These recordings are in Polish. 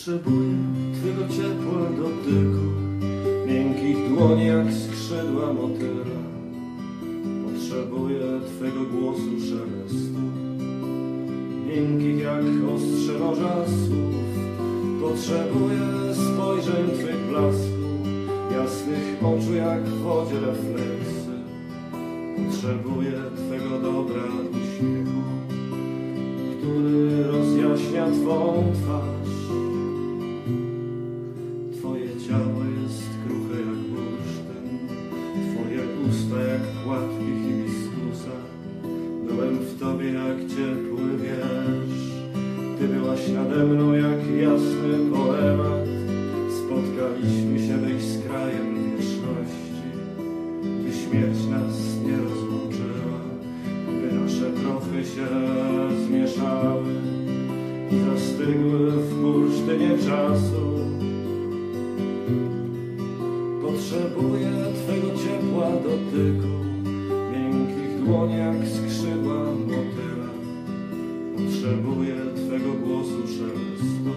Potrzebuję Twego ciepła dotyku. Miękkich dłoni jak skrzydła motyla. Potrzebuję Twego głosu szelestu Miękkich jak ostrze noża słów. Potrzebuję spojrzeń Twych blasku Jasnych oczu jak w wodzie refleksy. Potrzebuję Twego dobra uśmiechu Który rozjaśnia Twą twarz. Ciało jest kruche jak bursztyn, Twoje usta jak płatki hibiskusa. Byłem w Tobie jak ciepły wiersz, Ty byłaś nade mną jak jasny poemat. Spotkaliśmy się byś z krajem wieczności, by śmierć nas nie rozłączyła, by nasze prochy się zmieszały i zastygły w bursztynie czasu. Dotyku, miękkich jak skrzydła motyla. Potrzebuję Twego głosu szelesztu,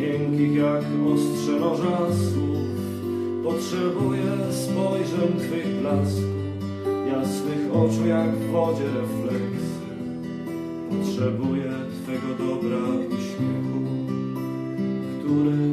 miękkich jak ostrze noża słów. Potrzebuję spojrzeń Twych blasku, jasnych oczu jak w wodzie refleksy. Potrzebuję Twego dobra uśmiechu, który rozjaśnia